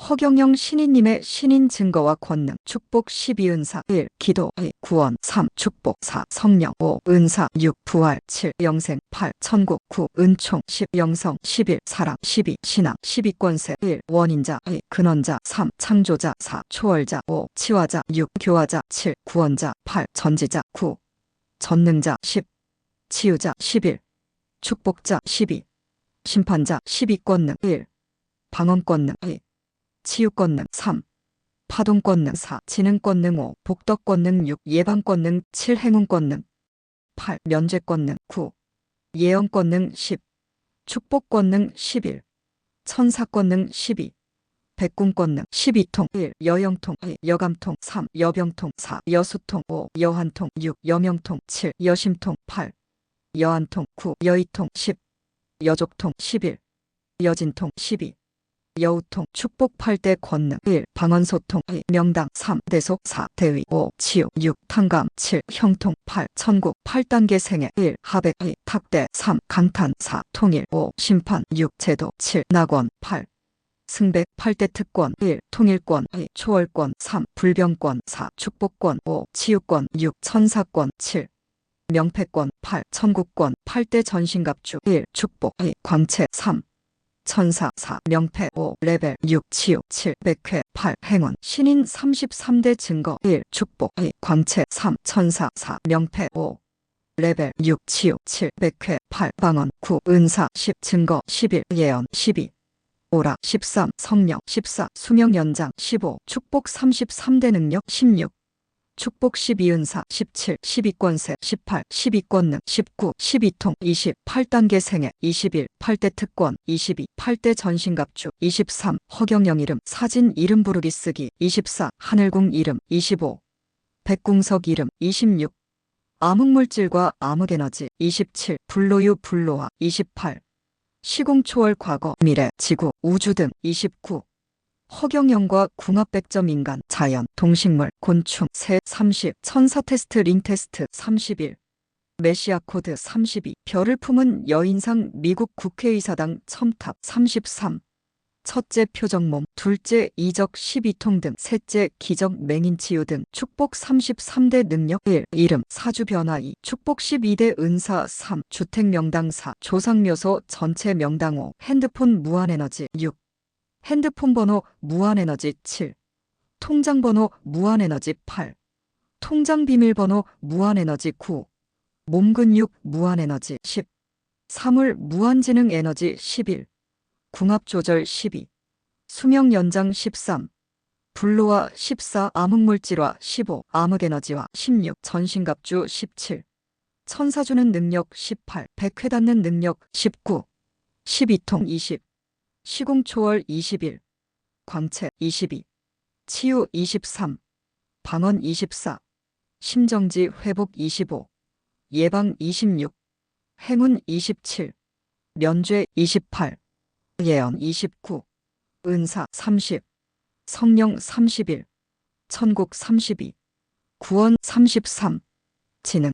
허경영 신인님의 신인 증거와 권능 축복 12은사 1. 기도 2. 구원 3. 축복 4. 성령 5. 은사 6. 부활 7. 영생 8. 천국 9. 은총 10. 영성 11. 사랑 12. 신앙 12. 권세 1. 원인자 2. 근원자 3. 창조자 4. 초월자 5. 치화자 6. 교화자 7. 구원자 8. 전지자 9. 전능자 10. 치유자 11. 축복자 12. 심판자 12권능 1. 방언권능 2. 치유권능 3. 파동권능 4. 지능권능 5. 복덕권능 6. 예방권능 7. 행운권능 8. 면죄권능 9. 예언권능 10. 축복권능 11. 천사권능 12. 백궁권능 12통 1. 여영통 2. 여감통 3. 여병통 4. 여수통 5. 여한통 6. 여명통 7. 여심통 8. 여한통 9. 여의통 10. 여족통 11. 여진통 12. 여우통 축복 8대 권능 1. 방언소통 2. 명당 3. 대속 4. 대위 5. 치유 6. 탕감 7. 형통 8. 천국 8단계 생애 1. 하백 2. 탁대 3. 강탄 4. 통일 5. 심판 6. 제도 7. 낙원 8. 승백 8대 특권 1. 통일권 2. 초월권 3. 불병권 4. 축복권 5. 치유권 6. 천사권 7. 명패권 8. 천국권 8대 전신갑주 1. 축복 2. 광채 3. 천사 4. 명패 5. 레벨 6. 치유 7. 백회 8. 행운 신인 33대 증거 1. 축복 2. 광채 3. 천사 4. 명패 5. 레벨 6. 치유 7. 백회 8. 방언 9. 은사 10. 증거 11. 예언 12. 오라 13. 성령 14. 수명 연장 15. 축복 33대 능력 16. 축복 12은사 17, 12권세 18, 12권능 19, 12통 20, 8단계 생애 21, 8대 특권 22, 8대 전신갑주 23, 허경영 이름 사진 이름 부르기 쓰기 24, 하늘궁 이름 25, 백궁석 이름 26, 암흑물질과 암흑에너지 27, 불로유 불로화 28, 시공초월 과거 미래 지구 우주 등 29, 허경영과 궁합백점 인간, 자연, 동식물, 곤충, 새 30, 천사 테스트 링 테스트. 31, 메시아 코드. 32, 별을 품은 여인상 미국 국회의사당 첨탑. 33, 첫째 표정몸, 둘째 이적 12통 등, 셋째 기적 맹인치유 등, 축복 33대 능력. 1, 이름, 사주 변화 2, 축복 12대 은사. 3, 주택 명당 4, 조상묘소 전체 명당 5, 핸드폰 무한에너지. 6, 핸드폰 번호 무한에너지 7, 통장 번호 무한에너지 8, 통장 비밀번호 무한에너지 9, 몸 근육 무한에너지 10, 사물 무한지능 에너지 11, 궁합조절 12, 수명 연장 13, 불로화 14, 암흑물질화 15, 암흑에너지화 16, 전신갑주 17, 천사주는 능력 18, 백회 닿는 능력 19, 12통 20, 시공초월 21, 광채 22, 치유 23, 방언 24, 심정지 회복 25, 예방 26, 행운 27, 면죄 28, 예언 29, 은사 30, 성령 31, 천국 32, 구원 33, 지능